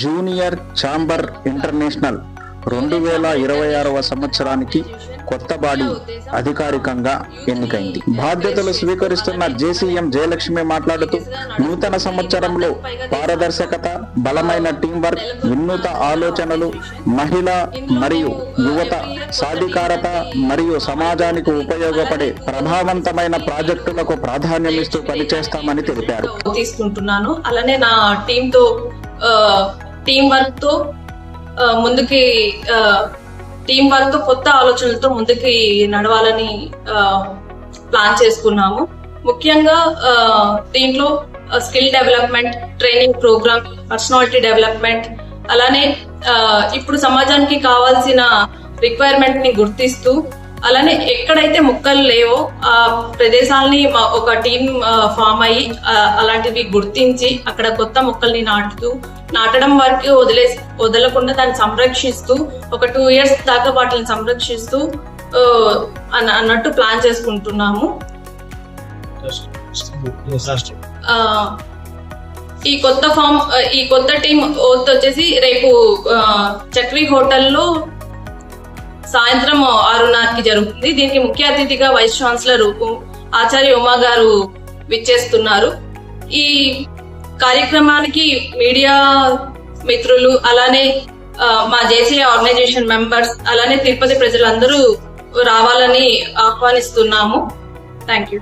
Junior chamber international రెండు వేల ఇరవై ఆరవ సంవత్సరానికి కొత్త బాడీ అధికారికంగా ఎన్నికైంది. బాధ్యతలు స్వీకరిస్తున్న జేసీఎం జయలక్ష్మి మాట్లాడుతూ నూతన సంవత్సరంలో పారదర్శకత బలమైన టీం వర్క్ వినూత ఆలోచనలు మహిళ మరియు యువత సాధికారత మరియు సమాజానికి ఉపయోగపడే ప్రభావవంతమైన ప్రాజెక్టులకు ప్రాధాన్యమిస్తూ పనిచేస్తామని తెలిపారు. తీసుకుంటున్నాను. అలానే నా టీమ్తో టీం వర్క్తో ఆ, ముందుకి టీం వర్క్తో కొత్త ఆలోచనలతో ముందుకి నడవాలని ప్లాన్ చేసుకున్నాము. ముఖ్యంగా ఆ, దీంట్లో skill development training program personality development అలానే ఆ, ఇప్పుడు సమాజానికి కావాల్సిన రిక్వైర్మెంట్ని గుర్తిస్తూ అలానే ఎక్కడైతే మొక్కలు లేవో ఆ ప్రదేశాలని ఒక టీం ఫామ్ అయ్యి అలాంటివి గుర్తించి అక్కడ కొత్త మొక్కల్ని నాటుతూ నాటడం వరకు వదిలే వదలకుండా దాన్ని సంరక్షిస్తూ ఒక టూ ఇయర్స్ దాకా వాటిని సంరక్షిస్తూ అన్న- అన్నట్టు ప్లాన్ చేసుకుంటున్నాము. ఈ కొత్త ఫామ్ ఈ కొత్త టీం వచ్చేసి రేపు చక్రీ హోటల్లో సాయంత్రం ఆరున్నరకి జరుగుతుంది. దీనికి ముఖ్య అతిథిగా వైస్ ఛాన్సలర్ ఆచార్య ఉమా గారు విచ్చేస్తున్నారు. ఈ కార్యక్రమానికి మీడియా మిత్రులు అలానే మా జేసీ ఆర్గనైజేషన్ మెంబర్స్ అలానే తిరుపతి ప్రజలందరూ రావాలని ఆహ్వానిస్తున్నాము. Thank you.